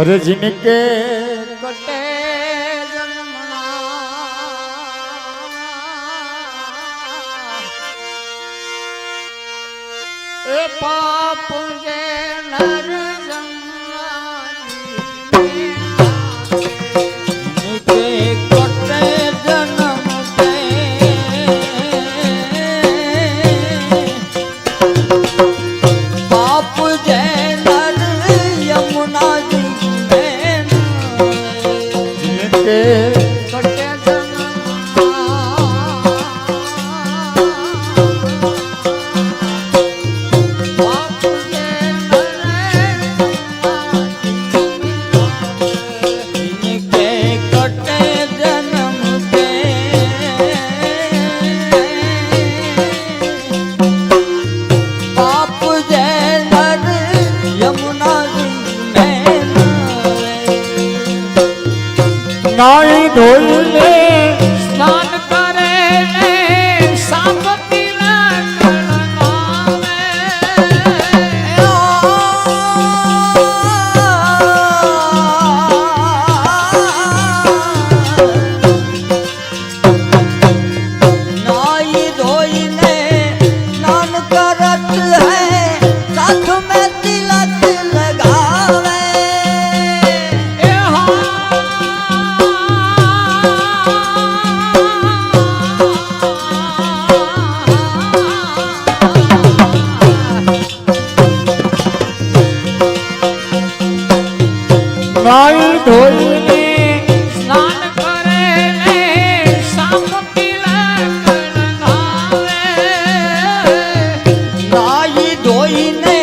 अरे जिनके कटे जन्मना ए पाप जे नर જી ધોઈને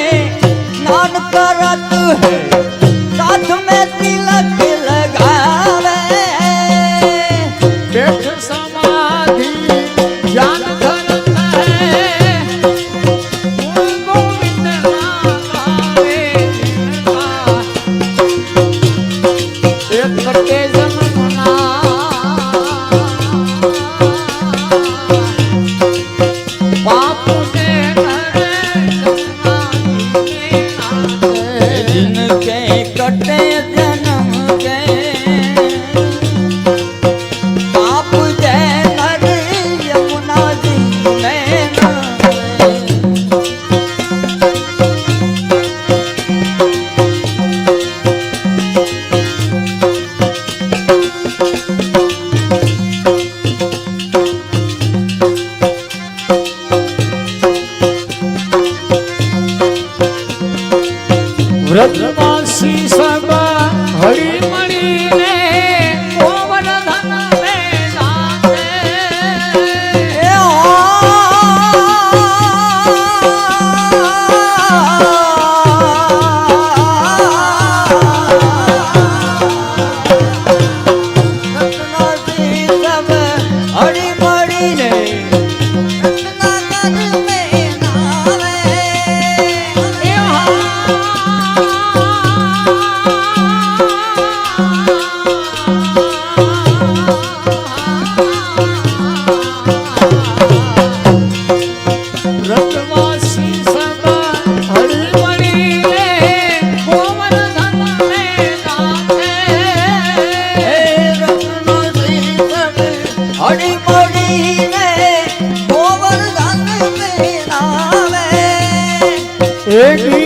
સ્નાન કરત હે. कटे जन्म गए आप जय नर यमुना जी नैन व्रत 西山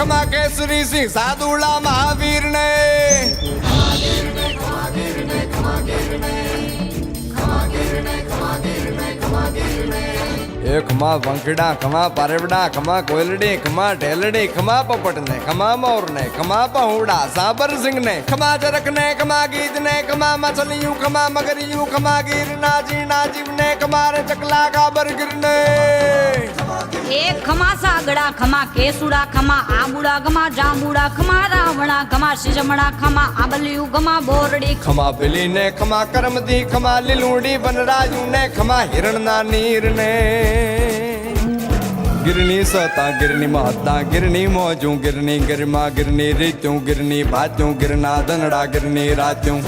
કેસરી સિંહ સાદુલા મહાવીર ને એ ખમા વંકડા ખમા પારેવડા ખમા કોયલડી ખમા ઢેલડી ખમા પપટ ને ખમા મોર ને ખમા પહોડા સાબર સિંહ ને ખમા ચરક ને ખમા ગીત ને ખમા મછલિયું ખમા મગરિયું ખમા ગીર નાજી નાજીવ ને ખમા રે ચકલા ગાબર ગીર ને એ ખમા સાગડા ખમા કેસુડા ખમા આબુડા ગમા જાંબુડા ખમા રાવણા ખમા શિજમણા ખમા આબલિયું ગમા બોરડી ખમા પેલી ને ખમા કરમદી ખમા લીલુડી વનરાજુ ને ખમા હિરણના નીર ને ગિરની સતા ગિરની મહતા ગિરની મોજું ગિરની ગિરમા ગિરની રીતું ગિરની ભાતું ગિરના ધનડા ગિરની રાતું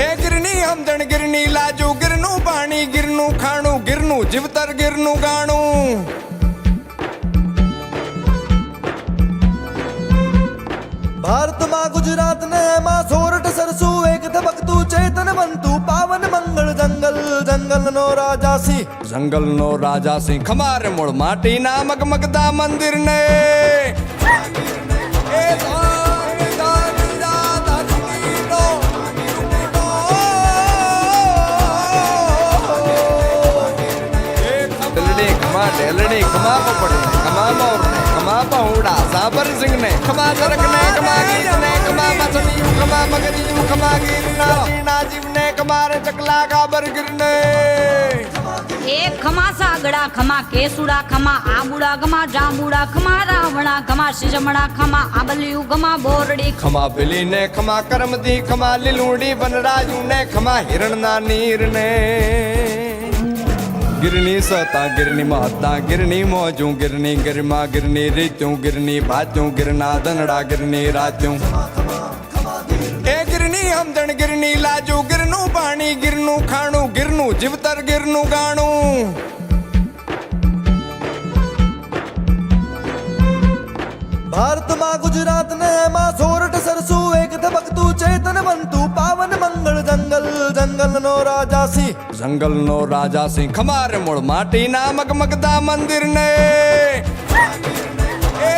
એ ગિરની હમદણ ગિરની લાજુ ગિરનું પાણી ગીરનું ખાણું, ગીરનું જીવતર ગીરનું ગાણું. ભારતમાં ગુજરાત ને એમાં સોરઠ સરસુ, એક ધબકતું ચેતન બનતું પાવન મંગળ, જંગલ જંગલ નો રાજા સિંહ. જંગલ નો રાજા સિંહ, ખમાર મૂળ માટીના મગમગતા મંદિર ને એ ખમા ઢેલડી, ખમા પોપટ ને, ખમા મોર ને, ખમા પહોડા, સાબર સિંહ ને, ખમા ચરક ને, ખમા ગીત ને, ખમા મછલિયું, ખમા મગરિયું, ખમા ગીર નાજી, નાજીવ ને, ખમા ચકલા કાબર ગીર ને એ ખમા સાગડા ખમા કેસુડા ખમા આબુડા ખમા જાંબુડા ખમા રાવણા ખમા શિજમણા ખમા આબલિયું ખમા બોરડી ખમા પેલી ને ખમા કરમદી ખમા લીલુડી વનરાજુ ને ખમા હિરણના નીર ને ગિરની સતા ગિરની મહતા ગિરની મોજું ગિરની ગિરમા ગિરની રીત્યું ગિરની ભાત્યું ગિરના દનડા ગિરની રાત્યું એ ગિરની હમદણ ગિરની લાજુ ગિરનું પાણી ગિરનું ખાણું ગિરનું જીવતર ગિરનું ગાણું ભારતમાં ગુજરાત ને એમાં સોરઠ સરસુ એક ધબકતું ચેતન બનતું પાવન મંગળ જંગલ જંગલ નો રાજા સિંહ. જંગલ નો રાજા સિંહ ખમાર મૂળ માટીના મગમગતા મંદિર ને એ